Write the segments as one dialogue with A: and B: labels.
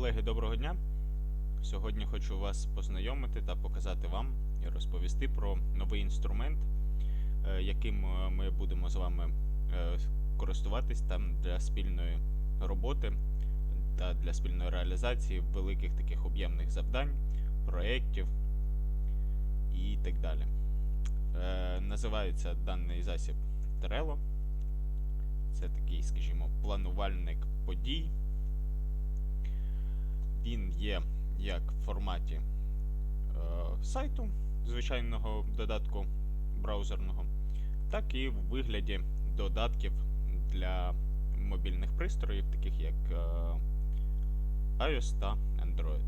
A: Колеги, доброго дня! Сьогодні хочу вас познайомити та показати вам і розповісти про новий інструмент, е, яким е, ми будемо з вами е, користуватись там для спільної роботи та для спільної реалізації великих таких об'ємних завдань, проєктів і так далі. Називається даний засіб Trello. Це такий, скажімо, планувальник подій. Він є як в форматі е, сайту, звичайного додатку браузерного, так і в вигляді додатків для мобільних пристроїв, таких як е, iOS та Android.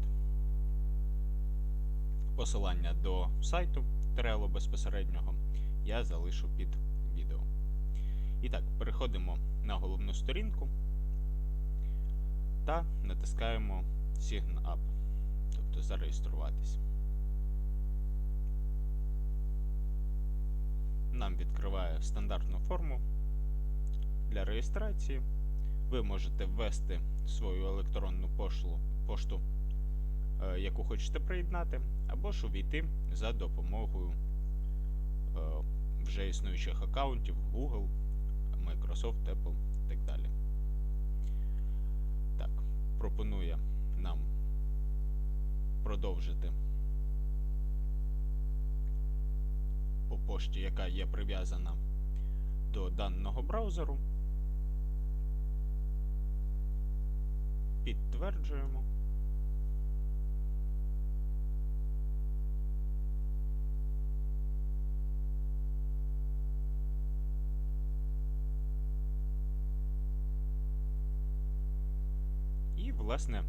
A: Посилання до сайту Trello безпосереднього я залишу під відео. І так, переходимо на головну сторінку та натискаємо Sign Up, тобто зареєструватись. Нам відкриває стандартну форму для реєстрації. Ви можете ввести свою електронну пошлу, пошту, е, яку хочете приєднати, або ж увійти за допомогою е, вже існуючих аккаунтів Google, Microsoft, Apple і так далі. Так, пропонує нам продовжити по пошті, яка є прив'язана до даного браузеру. Підтверджуємо. Власне,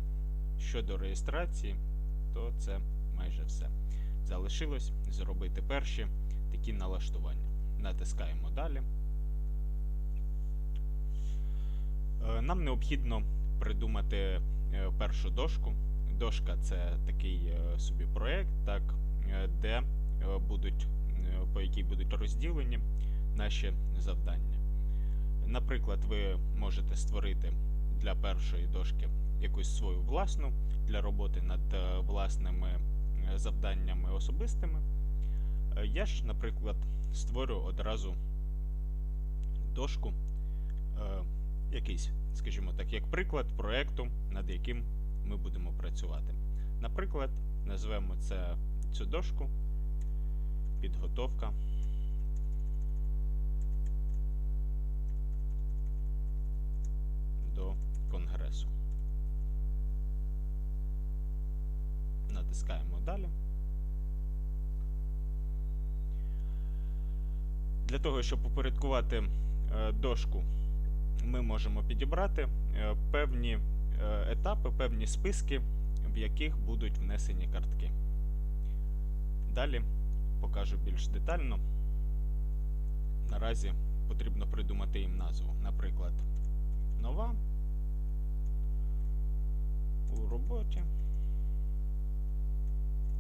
A: щодо реєстрації, то це майже все. Залишилось зробити перші такі налаштування. Натискаємо далі. Е, Нам необхідно придумати е, першу дошку. Дошка це такий е, собі проєкт, так, де будуть, по якій будуть розділені наші завдання. Наприклад, ви можете створити для першої дошки якусь свою власну для роботи над е, власними е, завданнями особистими. Е, Я ж, наприклад, створю одразу дошку, якийсь, скажімо так, як приклад проєкту, над яким ми будемо працювати. Наприклад, назвемо це цю дошку підготовка до конгресу. Натискаємо далі. Для того, щоб упорядкувати е, дошку, ми можемо підібрати е, певні е, етапи, певні списки, в яких будуть внесені картки. Далі покажу більш детально. Наразі потрібно придумати їм назву. Наприклад, нова у роботі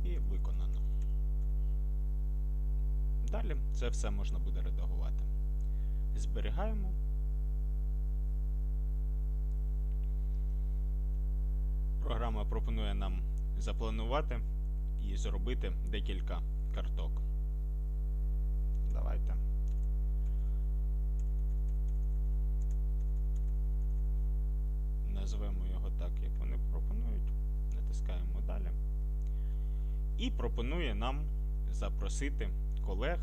A: і виконано. Далі це все можна буде редагувати. Зберігаємо. Програма пропонує нам запланувати і зробити декілька карток. Давайте. Назвемо його так, як вони пропонують. Натискаємо далі. І пропонує нам запросити колег,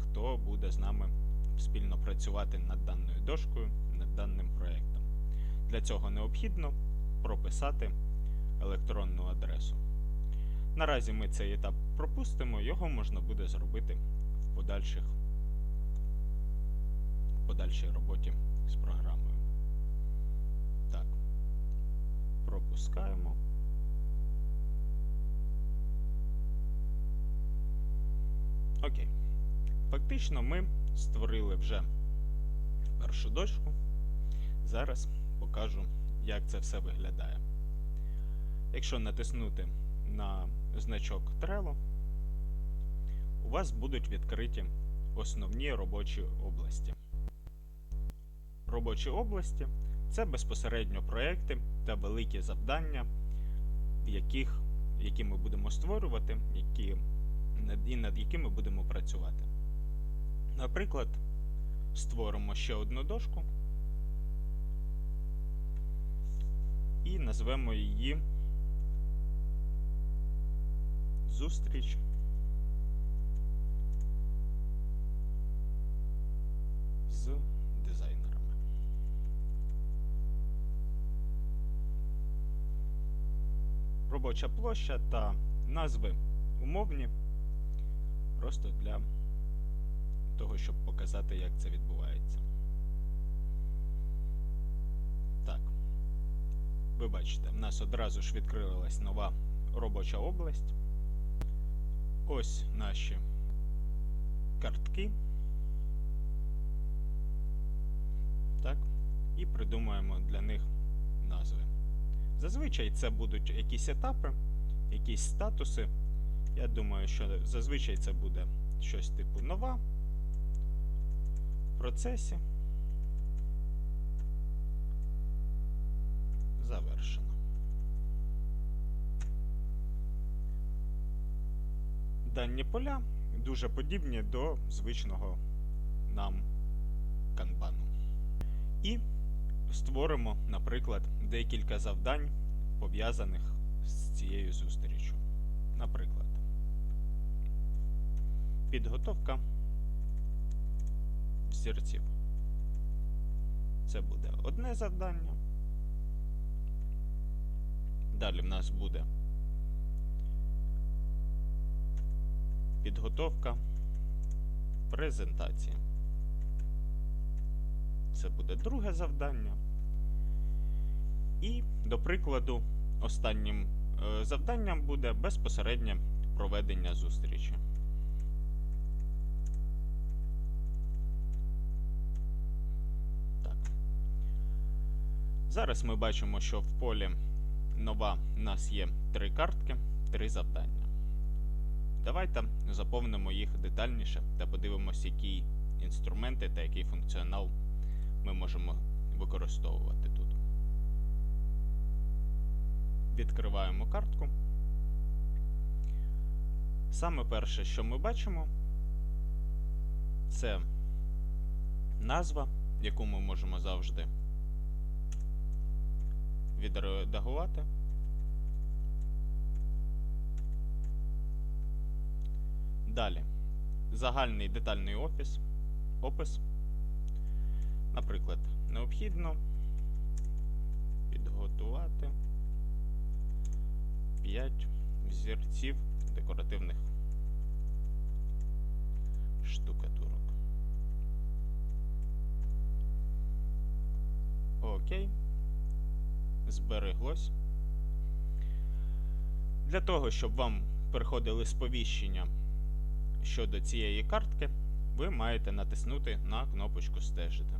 A: хто буде з нами спільно працювати над даною дошкою, над даним проєктом. Для цього необхідно прописати електронну адресу. Наразі ми цей етап пропустимо, його можна буде зробити в подальших, в подальшій роботі з програмою. Так, пропускаємо. Окей. Фактично ми створили вже першу дошку. Зараз покажу, як це все виглядає. Якщо натиснути на значок Trello, у вас будуть відкриті основні робочі області. Робочі області Це безпосередньо проекти та великі завдання, яких, які ми будемо створювати, які, і над якими будемо працювати. Наприклад, створимо ще одну дошку і назвемо її Зустріч з дизайнерами. Робоча площа та назви умовні. Просто для того, щоб показати, як це відбувається. Так. Ви бачите, в нас одразу ж відкрилась нова робоча область. Ось наші картки. Так. І придумаємо для них назви. Зазвичай це будуть якісь етапи, якісь статуси. Я думаю, що зазвичай це буде щось типу нова в процесі. Завершено. Дані поля дуже подібні до звичного нам канбану. І створимо, наприклад, декілька завдань, пов'язаних з цією зустрічю. Наприклад, підготовка взірців. Це буде одне завдання. Далі в нас буде підготовка презентації. Це буде друге завдання. І, до прикладу, останнім е, завданням буде безпосереднє проведення зустрічі. Зараз ми бачимо, що в полі нова у нас є три картки, три завдання. Давайте заповнимо їх детальніше та подивимося, які інструменти та який функціонал ми можемо використовувати тут. Відкриваємо картку. Саме перше, що ми бачимо, це назва, яку ми можемо завжди відредагувати. Далі. Загальний детальний опис. опис. Наприклад, необхідно підготувати 5 взірців декоративних штукатурок. Окей. Збереглось. Для того, щоб вам приходили сповіщення щодо цієї картки, ви маєте натиснути на кнопочку Стежити.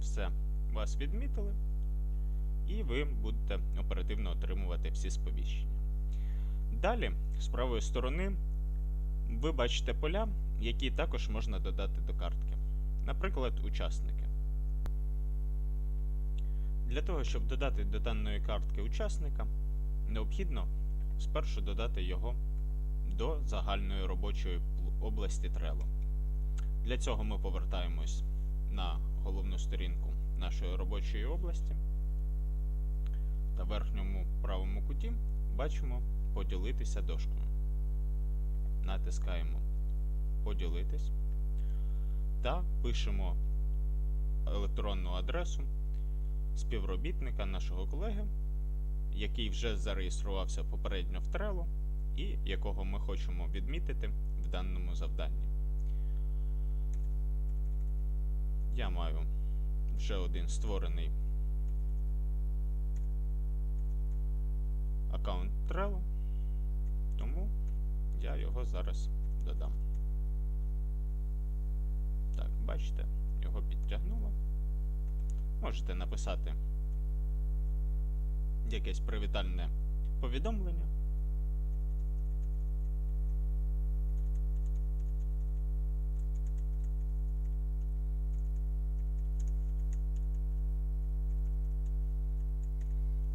A: Все, вас відмітили, і ви будете оперативно отримувати всі сповіщення. Далі, з правої сторони, ви бачите поля, які також можна додати до картки. Наприклад, учасники. Для того, щоб додати до даної картки учасника, необхідно спершу додати його до загальної робочої області Trello. Для цього ми повертаємось на головну сторінку нашої робочої області. Та в верхньому правому куті бачимо поділитися дошкою. Натискаємо Поділитись та пишемо електронну адресу співробітника нашого колеги, який вже зареєструвався попередньо в Trello і якого ми хочемо відмітити в даному завданні. Я маю вже один створений аккаунт Trello, тому я його зараз додам. Так, бачите, його підтягнуло можете написати якесь привітальне повідомлення.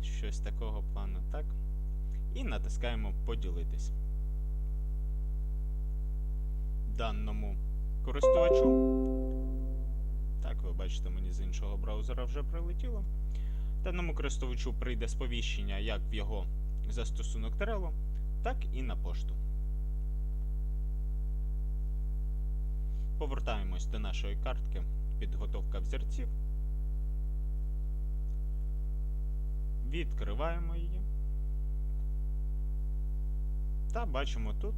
A: Щось такого плану, так? І натискаємо поділитись. Даному користувачу. Так, ви бачите, мені з іншого браузера вже прилетіло. Даному користувачу прийде сповіщення як в його застосунок Trello, так і на пошту. Повертаємось до нашої картки підготовка взірців. Відкриваємо її. Та бачимо тут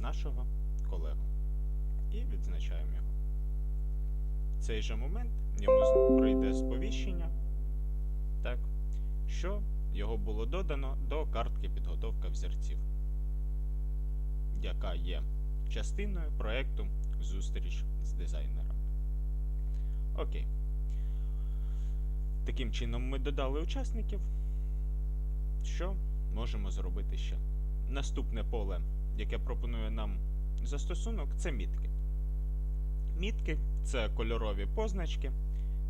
A: нашого колегу. І відзначаємо його. В цей же момент йому прийде сповіщення, так, що його було додано до картки підготовка взірців, яка є частиною проєкту Зустріч з дизайнером. Окей. Таким чином ми додали учасників. Що можемо зробити ще? Наступне поле, яке пропонує нам застосунок, це мітки. Мітки це кольорові позначки,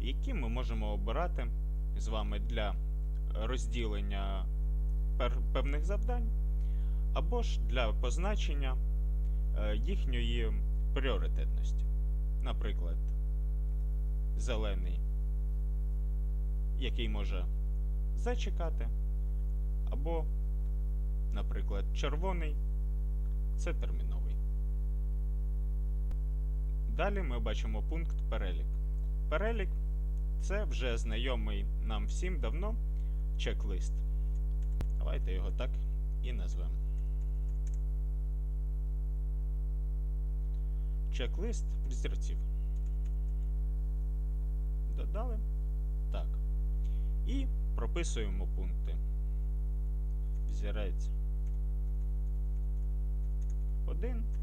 A: які ми можемо обирати з вами для розділення певних завдань, або ж для позначення е, їхньої пріоритетності. Наприклад, зелений, який може зачекати, або, наприклад, червоний це терміновий. Далі ми бачимо пункт перелік. Перелік це вже знайомий нам всім давно чек-лист. Давайте його так і назвемо. Чек-лист взірців. Додали. Так. І прописуємо пункти. Взірець 1.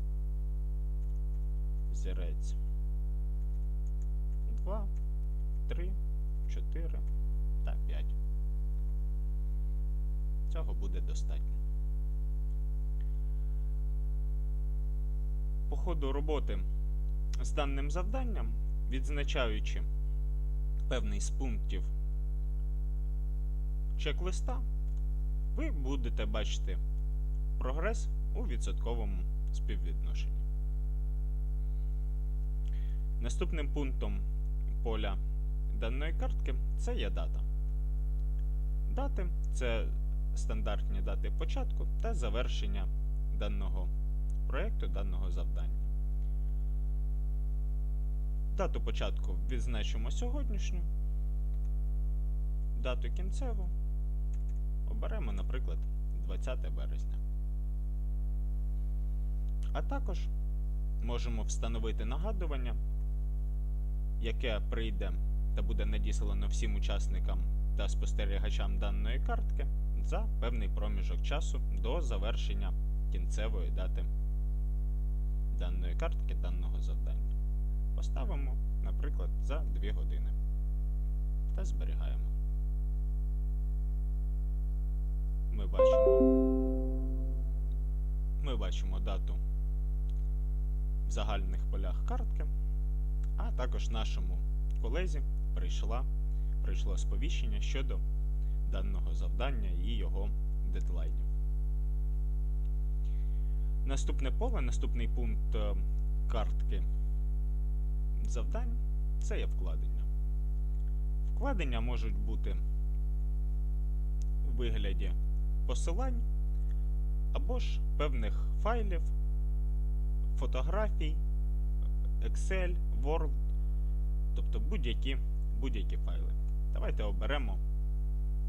A: Взірець 2, 3, 4 та 5. Цього буде достатньо. По ходу роботи з даним завданням, відзначаючи певний з пунктів чек-листа, ви будете бачити прогрес у відсотковому співвідношенні. Наступним пунктом поля даної картки це є дата. Дати це стандартні дати початку та завершення даного проєкту, даного завдання. Дату початку відзначимо сьогоднішню. Дату кінцеву оберемо, наприклад, 20 березня. А також можемо встановити нагадування, яке прийде та буде надіслано всім учасникам та спостерігачам даної картки за певний проміжок часу до завершення кінцевої дати даної картки, даного завдання. Поставимо, наприклад, за 2 години та зберігаємо. Ми бачимо, ми бачимо дату в загальних полях картки, а також нашому колезі прийшла, прийшло сповіщення щодо даного завдання і його дедлайнів. Наступне поле, наступний пункт е, картки завдань це є вкладення. Вкладення можуть бути у вигляді посилань або ж певних файлів, фотографій, Excel, Word, тобто будь-які будь-які файли. Давайте оберемо,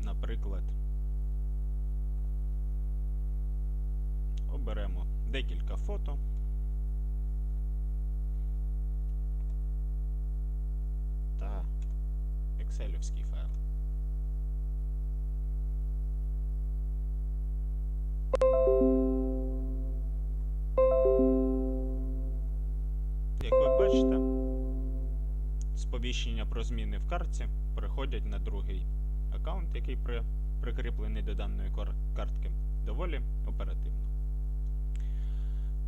A: наприклад, оберемо декілька фото. Та екселівський файл. Сповіщення про зміни в картці переходять на другий аккаунт, який при, прикріплений до даної картки, доволі оперативно.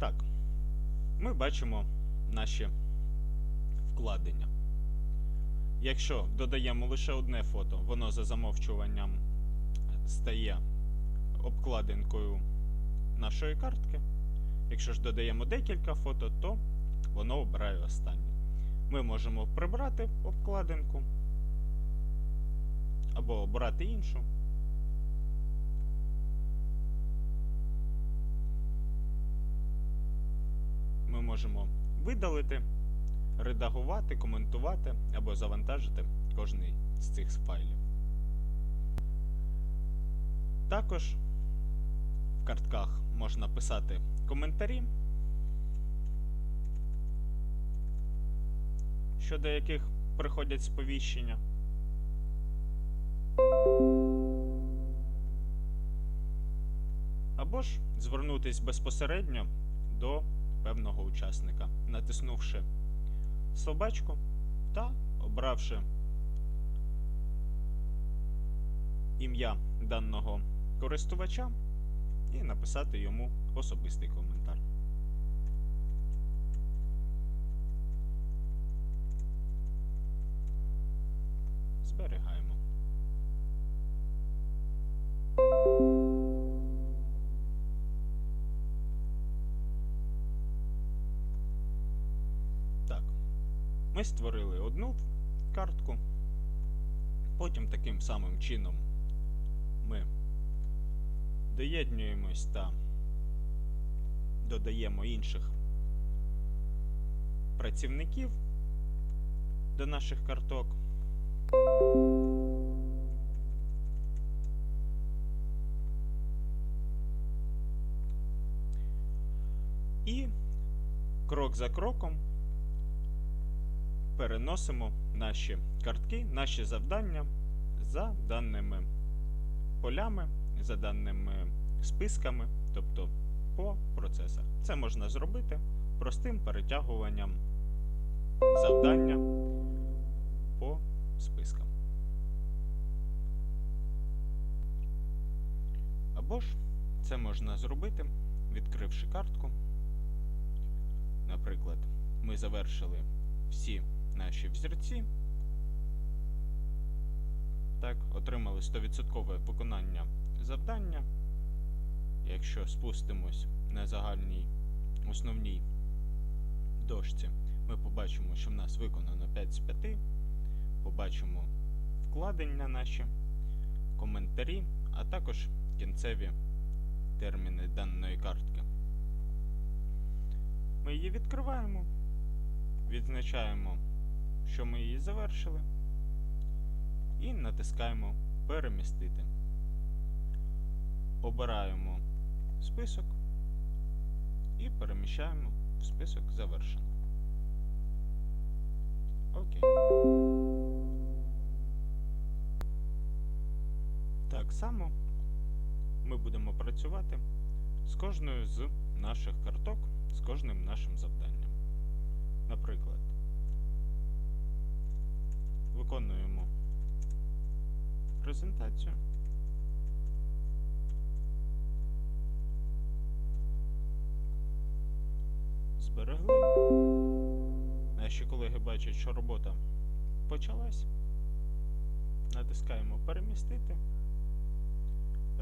A: Так, ми бачимо наші вкладення. Якщо додаємо лише одне фото, воно за замовчуванням стає обкладинкою нашої картки. Якщо ж додаємо декілька фото, то воно обирає останнє. Ми можемо прибрати обкладинку або обрати іншу. Ми можемо видалити, редагувати, коментувати або завантажити кожний з цих файлів. Також в картках можна писати коментарі, щодо яких приходять сповіщення. Або ж звернутися безпосередньо до певного учасника, натиснувши собачку та обравши ім'я даного користувача і написати йому особистий коментар. Зберігаємо. Так. Ми створили одну картку. Потім таким самим чином ми доєднуємось та додаємо інших працівників до наших карток. І крок за кроком переносимо наші картки, наші завдання за даними полями, за даними списками, тобто по процесах. Це можна зробити простим перетягуванням завдання по спискам. Або ж це можна зробити, відкривши картку. Наприклад, ми завершили всі наші взірці. Так, отримали 100% виконання завдання. Якщо спустимось на загальній основній дошці, ми побачимо, що в нас виконано 5 з 5. Побачимо вкладення наші, коментарі, а також кінцеві терміни даної картки. Ми її відкриваємо, відзначаємо, що ми її завершили, і натискаємо Перемістити. Обираємо список і переміщаємо в список завершено. Окей. Так само ми будемо працювати з кожною з наших карток, з кожним нашим завданням. Наприклад, виконуємо презентацію. Зберегли. Наші колеги бачать, що робота почалась. Натискаємо перемістити.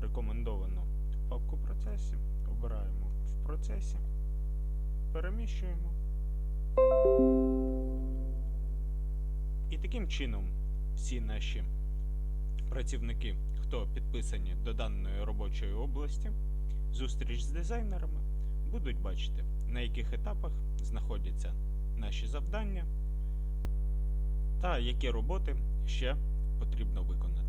A: Рекомендовано папку процесі. Обираємо в процесі. Переміщуємо. І таким чином всі наші працівники, хто підписані до даної робочої області, зустріч з дизайнерами, будуть бачити, на яких етапах знаходяться наші завдання та які роботи ще потрібно виконати.